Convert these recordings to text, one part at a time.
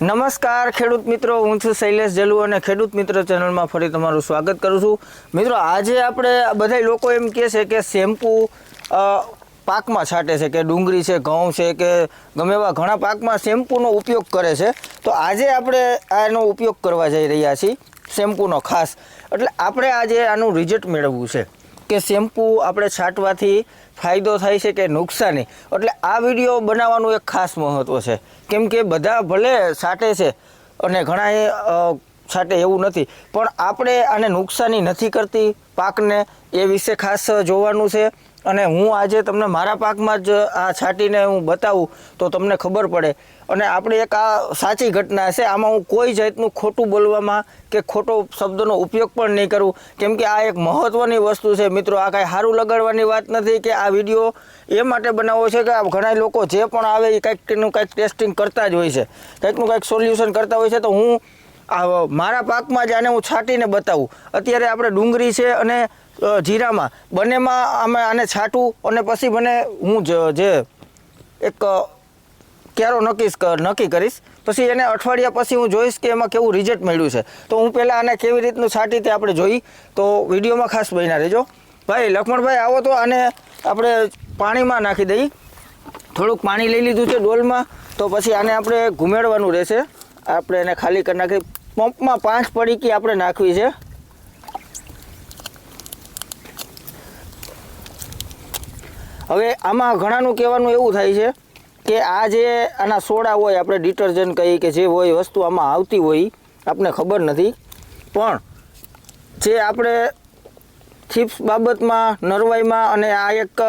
નમસ્કાર ખેડૂત મિત્રો, હું છું શૈલેષ જલુ અને ખેડૂત મિત્ર ચેનલમાં ફરી તમારું સ્વાગત કરું છું. મિત્રો, આજે આપણે બધા લોકો એમ કહે છે કે શેમ્પુ પાકમાં છાંટે છે કે ડુંગળી છે, ઘઉં છે કે ગમે એવા ઘણા પાકમાં શેમ્પૂનો ઉપયોગ કરે છે. તો આજે આપણે આનો ઉપયોગ કરવા જઈ રહ્યા છીએ, શેમ્પૂનો ખાસ. એટલે આપણે આજે આનું રિઝલ્ટ મેળવવું છે. કે શેમ્પૂ આપણે છાંટવાથી ફાયદો થાય છે કે નુકસાની? એટલે આ વીડિયો બનાવવાનું એક ખાસ મહત્ત્વ છે. કેમ કે બધા ભલે છાંટે છે અને ઘણા છાંટે એવું નથી, પણ આપણે આને નુકસાની નથી કરતી પાકને એ વિશે ખાસ જોવાનું છે. અને હું આજે તમને મારા પાકમાં જ આ છાંટીને હું બતાવું તો તમને ખબર પડે. અને આપણે એક આ સાચી ઘટના છે, આમાં હું કોઈ જાતનું ખોટું બોલવામાં કે ખોટો શબ્દનો ઉપયોગ પણ નહીં કરું. કેમ કે આ એક મહત્ત્વની વસ્તુ છે, મિત્રો, આ કાંઈ સારું લગાડવાની વાત નથી કે આ વીડિયો એ માટે બનાવવો છે કે ઘણા લોકો જે પણ આવે એ કંઈકનું કંઈક ટેસ્ટિંગ કરતા જ હોય છે. કંઈકનું કંઈક સોલ્યુશન કરતા હોય છે, તો હું મારા પાકમાં જ આને હું છાંટીને બતાવું. અત્યારે આપણે ડુંગળી છે અને જીરામાં. બંનેમાં અમે આને છાંટું અને પછી મને હું જ- એક ક્યારો નક્કી નક્કી કરીશ. પછી એને અઠવાડિયા પછી હું જોઈશ કે એમાં કેવું રિઝલ્ટ મળ્યું છે. તો હું પહેલાં આને કેવી રીતનું છાંટી તે આપણે જોઈ. તો વિડીયોમાં ખાસ બન્યા રહેજો. ભાઈ લક્ષ્મણભાઈ આવો તો આને આપણે પાણીમાં નાખી દઈ. થોડુંક પાણી લઈ લીધું છે ડોલમાં. તો પછી આને આપણે ઘુમેડવાનું રહેશે. આપણે એને ખાલી કરી નાખી. પંપમાં પાંચ પડીકી આપણે નાખવી છે. હવે આમાં ઘણાનું કહેવાનું એવું થાય છે કે આ જે આના સોડા હોય, આપણે ડિટર્જન્ટ કહીએ કે જે હોય વસ્તુ આમાં આવતી હોય આપણે ખબર નથી. પણ જે આપણે ચિપ્સ બાબતમાં, નરવાઈમાં અને આ એક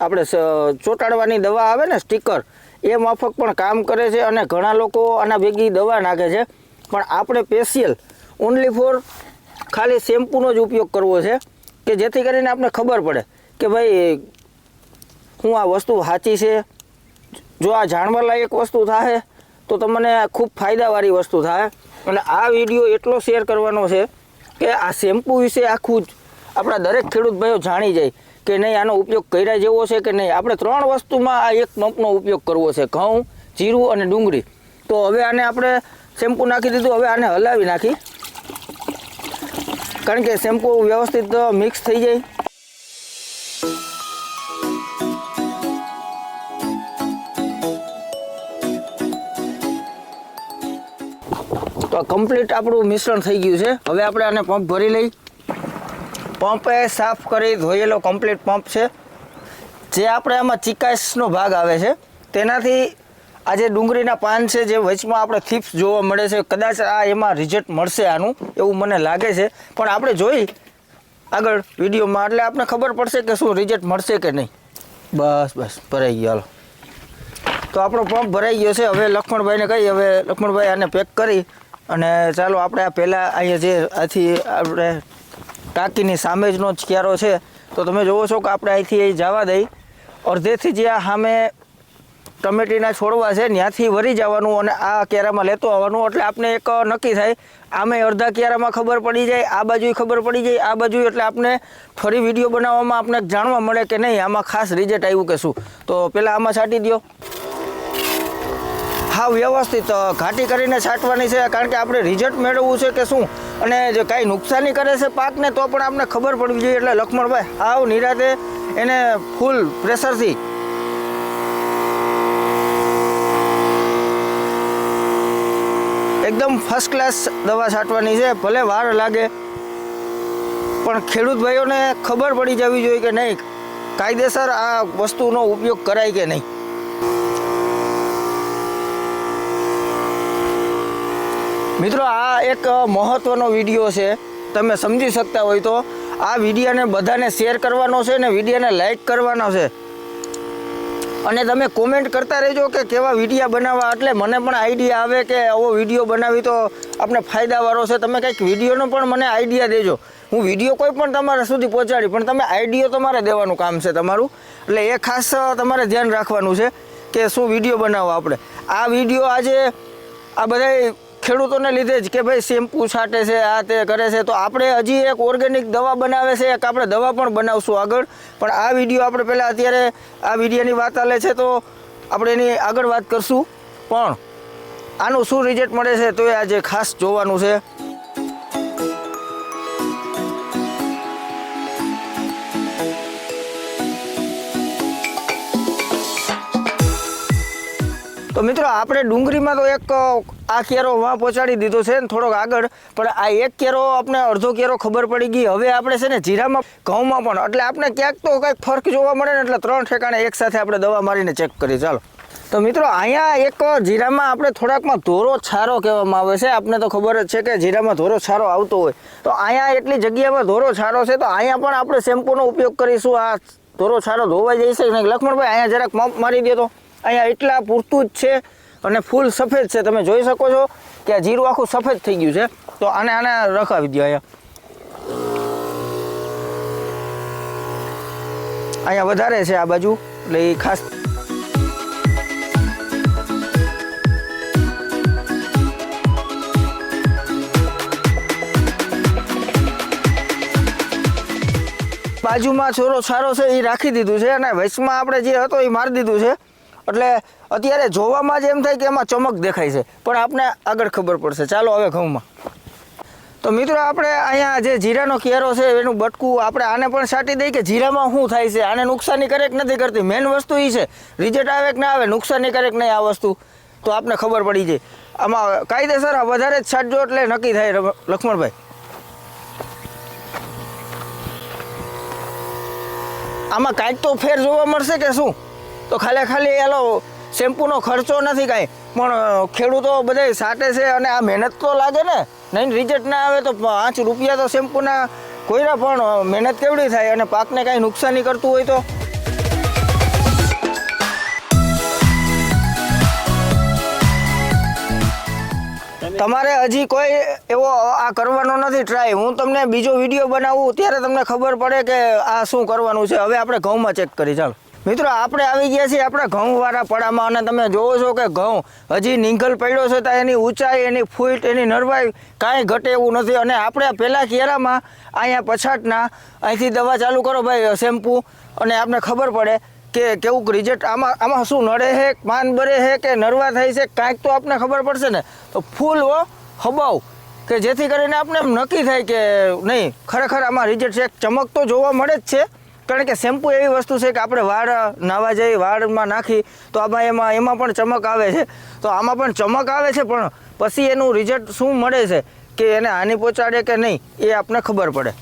આપણે ચોંટાડવાની દવા આવે ને સ્ટીકર એ માફક પણ કામ કરે છે અને ઘણા લોકો આના ભેગી દવા નાખે છે. પણ આપણે સ્પેશિયલ ઓનલી ફોર ખાલી શેમ્પૂનો જ ઉપયોગ કરવો છે કે જેથી કરીને આપણે ખબર પડે કે ભાઈ શું આ વસ્તુ સાચી છે, જો આ જાણવા લાયક વસ્તુ થાય તો તમને ખૂબ ફાયદાવાળી વસ્તુ થાય અને આ વીડિયો એટલો શેર કરવાનો છે કે આ શેમ્પૂ વિશે આખું જ આપણા દરેક ખેડૂત ભાઈઓ જાણી જાય કે નહીં આનો ઉપયોગ કર્યા જેવો છે કે નહીં. આપણે ત્રણ વસ્તુમાં આ એક પંપનો ઉપયોગ કરવો છે, ઘઉં, જીરું અને ડુંગળી. તો હવે આને આપણે શેમ્પૂ નાખી દીધું, હવે આને હલાવી નાખી. કારણ કે શેમ્પૂ વ્યવસ્થિત મિક્સ થઈ જાય. તો કમ્પ્લીટ આપણું મિશ્રણ થઈ ગયું છે. હવે આપણે આને પંપ ભરી લઈ. પંપ સાફ કરી ધોયેલો કમ્પ્લીટ પંપ છે. જે આપણે આમાં ચિકાસનો ભાગ આવે છે. તેનાથી આ જે ડુંગળીના પાન છે, જે વચમાં આપણે થીપ્સ જોવા મળે છે, કદાચ આ એમાં રિઝલ્ટ મળશે આનું, એવું મને લાગે છે. પણ આપણે જોઈ આગળ વિડીયોમાં, એટલે આપણે ખબર પડશે કે શું રિઝલ્ટ મળશે કે નહીં. બસ બસ, ભરાઈ ગયો, હાલો. તો આપણો પંપ ભરાઈ ગયો છે. હવે લક્ષ્મણભાઈને કહી, હવે લક્ષ્મણભાઈ આને પેક કરી. અને ચાલો આપણે આ પહેલાં અહીંયા જે આથી આપણે ટાંકીની સામે જ ક્યારો છે, તો તમે જોવો છો કે આપણે અહીંથી અહીં જવા દઈ. અડધેથી જે આ સામે ટમેટીના છોડવા છે ત્યાંથી વરી જવાનું અને આ ક્યારામાં લેતો આવવાનું. એટલે આપણે એક નક્કી થાય, આમે અડધા ક્યારામાં ખબર પડી જાય, આ બાજુ ખબર પડી જાય, આ બાજુ એટલે આપણે ફરી વીડિયો બનાવવામાં આપણે જાણવા મળે કે નહીં, આમાં ખાસ રિઝલ્ટ આવ્યું કે શું. તો પહેલાં આમાં છાંટી દો હા વ્યવસ્થિત ઘાટી કરીને છાંટવાની છે, કારણ કે આપણે રિઝલ્ટ મેળવવું છે કે શું? અને જે કાંઈ નુકસાની કરે છે પાકને, તો પણ આપણે ખબર પડવી જોઈએ. એટલે લક્ષ્મણભાઈ આવ નિરાતે એને ફૂલ પ્રેશરથી એકદમ ફર્સ્ટ ક્લાસ દવા છાંટવાની છે. ભલે વાર લાગે, પણ ખેડૂત ભાઈઓને ખબર પડી જવી જોઈએ કે નહીં. કાયદેસર આ વસ્તુનો ઉપયોગ કરાય કે નહીં? મિત્રો, આ એક મહત્વનો વીડિયો છે. તમે સમજી શકતા હોય તો. આ વિડીયોને બધાને શેર કરવાનો છે ને વિડીયોને લાઈક કરવાનો છે. અને તમે કોમેન્ટ કરતા રહેજો કે કેવા વિડીયા બનાવવા. એટલે મને પણ આઈડિયા આવે કે આવો વીડિયો બનાવી તો આપણે ફાયદાવાળો છે. તમે કંઈક વિડીયોનો પણ મને આઈડિયા દેજો. હું વીડિયો કોઈ પણ તમારા સુધી પહોંચાડી, પણ તમે આઈડિયો તમારે દેવાનું કામ છે તમારું. એટલે એ ખાસ તમારે ધ્યાન રાખવાનું છે કે શું વીડિયો બનાવો આપણે. આ વીડિયો આજે આ બધા ખેડૂતોને લીધે જ કે ભાઈ શેમ્પુ છાંટે છે, આ તે કરે છે. તો આપણે હજી એક ઓર્ગેનિક દવા બનાવે છે, એક આપણે દવા પણ બનાવશું આગળ. પણ આ વીડિયો આપણે પહેલાં અત્યારે આ વિડીયોની વાત ચાલે છે, તો આપણે એની આગળ વાત કરશું. પણ આનું શું રિઝલ્ટ મળે છે, તો એ આજે ખાસ જોવાનું છે. તો મિત્રો, આપણે ડુંગળીમાં તો એક આ કેરો વાં પહોંચાડી દીધો છે ને થોડોક આગળ. પણ આ એક કેરો આપણે અડધો કેરો ખબર પડી ગઈ. હવે આપણે છે ને જીરામાં, ઘઉંમાં પણ. એટલે આપણે ક્યાંક તો કંઈક ફરક જોવા મળે ને એટલે ત્રણ ઠેકાણે એક સાથે આપણે દવા મારીને ચેક કરી ચાલો. તો મિત્રો, અહીંયા એક જીરામાં આપણે થોડાકમાં ધોરો છારો કહેવામાં આવે છે. આપણે તો ખબર જ છે કે જીરામાં ધોરો છારો આવતો હોય. તો અહીંયા એટલી જગ્યામાં ધોરો છારો છે તો અહીંયા પણ આપણે શેમ્પૂનો ઉપયોગ કરીશું. આ ધોરો છારો ધોવાઈ જશે ને લક્ષ્મણભાઈ, અહીંયા જરાક પંપ મારી દે તો. અહીંયા એટલા પૂરતું જ છે અને ફૂલ સફેદ છે. તમે જોઈ શકો છો કે આ જીરું આખું સફેદ થઈ ગયું છે. તો આને આને રખાવી દો અહીંયા. અહીંયા વધારે છે આ બાજુ. એટલે એ ખાસ બાજુમાં છોરો સારો છે એ રાખી દીધું છે અને વચમાં આપણે જે હતો એ મારી દીધું છે. એટલે અત્યારે જોવામાં જ એમ થાય કે એમાં ચમક દેખાય છે. પણ આપણે આગળ ખબર પડશે. ચાલો હવે ઘઉંમાં. તો મિત્રો, આપણે અહીંયા જે જીરાનો કેરો છે, એનું બટકું આપણે આને પણ છાંટી દઈએ કે જીરામાં શું થાય છે? આને નુકસાની કરે કે નથી કરતી. મેઇન વસ્તુ એ છે. રિઝલ્ટ આવે કે ના આવે, નુકસાની કરે કે નહીં આ વસ્તુ. તો આપને ખબર પડી જાય. આમાં કાયદેસર વધારે જ છાંટજો એટલે નક્કી થાય લક્ષ્મણભાઈ. આમાં કાંઈક તો ફેર જોવા મળશે કે શું? તો ખાલી ખાલી એલો શેમ્પૂનો ખર્ચો નથી કાંઈ. પણ ખેડૂતો બધા સાટે છે અને આ મહેનત તો લાગે ને. નહીં રિઝલ્ટ ના આવે તો પાંચ રૂપિયા તો શેમ્પૂના કોઈના પણ મહેનત કેવડી થાય અને પાકને કાંઈ નુકસાની કરતું હોય તો? તમારે હજી કોઈ એવો આ કરવાનો નથી ટ્રાય હું તમને બીજો વીડિયો બનાવું, ત્યારે તમને ખબર પડે કે આ શું કરવાનું છે. હવે આપણે ઘઉંમાં ચેક કરી, ચાલો. મિત્રો, આપણે આવી ગયા છીએ આપણે ઘઉંવાળા પડામાં અને તમે જોવો છો કે ઘઉં હજી નીંગલ પડ્યો છે તો એની ઊંચાઈ, એની ફૂટ એની નરવાઈ કાંઈ ઘટે એવું નથી. અને આપણે પહેલાં કેરામાં અહીંયા પછાટના અહીંથી દવા ચાલુ કરો ભાઈ, શેમ્પૂ. અને આપણે ખબર પડે કે કેવું રિઝલ્ટ આમાં આમાં શું નડે છે, માન બરે છે કે નરવા થાય છે, કાંઈક તો આપને ખબર પડશે ને. તો ફૂલ હબાવ. કે જેથી કરીને આપણે નક્કી થાય કે નહીં, ખરેખર આમાં રિઝલ્ટ છે. ચમક તો જોવા મળે જ છે. કારણ કે શેમ્પૂ એવી વસ્તુ છે કે આપણે વાળ નાવા જઈ વાળમાં નાખી તો આમાં એમાં એમાં પણ ચમક આવે છે. તો આમાં પણ ચમક આવે છે, પણ પછી એનું રિઝલ્ટ શું મળે છે? કે એને હાનિ પહોંચાડે કે નહીં, એ આપને ખબર પડે.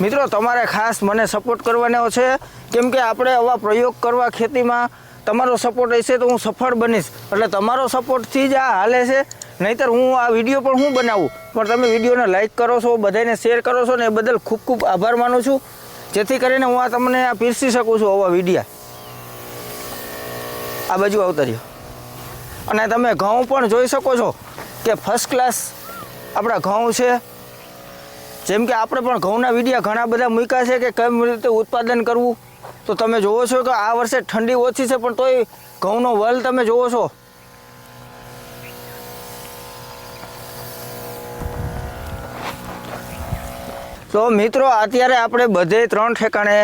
મિત્રો, તમારે ખાસ મને સપોર્ટ કરવાનો છે. કેમ કે આપણે આવા પ્રયોગ કરવા ખેતીમાં તમારો સપોર્ટ હશે તો હું સફળ બનીશ. એટલે તમારો સપોર્ટથી જ આ હાલે છે. નહીંતર હું આ વીડિયો પણ હું બનાવું. પણ તમે વિડીયોને લાઇક કરો છો બધાને શેર કરો છો ને એ બદલ ખૂબ ખૂબ આભાર માનું છું. જેથી કરીને હું આ તમને આ પીરસી શકું છું આવા વિડીયા. આ બાજુ અવતર્યો. અને તમે ઘઉં પણ જોઈ શકો છો કે ફર્સ્ટ ક્લાસ આપણા ઘઉં છે. જેમ કે આપણે પણ ઘઉંના વિડીયા ઘણા બધા મૂક્યા છે કે કેમ રીતે ઉત્પાદન કરવું. તો તમે જોવો છો કે આ વર્ષે ઠંડી ઓછી છે પણ તોય ઘઉંનો વલ તમે જોવો છો. તો મિત્રો, અત્યારે આપણે બધે ત્રણ ઠેકાણે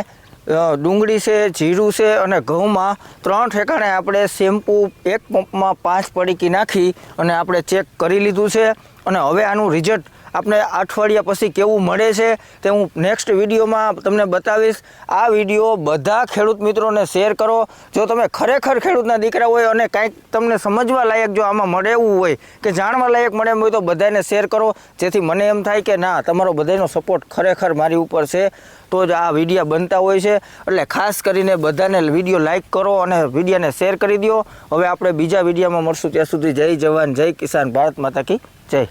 ડુંગળી છે, જીરું છે અને ઘઉંમાં ત્રણ ઠેકાણે આપણે શેમ્પૂ એક પંપમાં પાંચ પડીકી નાખી અને આપણે ચેક કરી લીધું છે. અને હવે આનું રિઝલ્ટ આપણે અઠવાડિયા પછી કેવું મળે છે તે હું નેક્સ્ટ વિડીયોમાં તમને બતાવીશ. આ વીડિયો બધા ખેડૂત મિત્રોને શેર કરો. જો તમે ખરેખર ખેડૂતના દીકરા હોય અને કાંઈક તમને સમજવા લાયક જો આમાં મળે એવું હોય કે જાણવા લાયક મળે હોય તો બધાને શેર કરો. જેથી મને એમ થાય કે ના, તમારો બધાનો સપોર્ટ ખરેખર મારી ઉપર છે. તો જ આ વિડીયા બનતા હોય છે. એટલે ખાસ કરીને બધાને વીડિયો લાઇક કરો અને વિડીયાને શેર કરી દો હવે આપણે બીજા વિડીયામાં મળશું. ત્યાં સુધી જય જવાન, જય કિસાન ભારત માતા કી જય.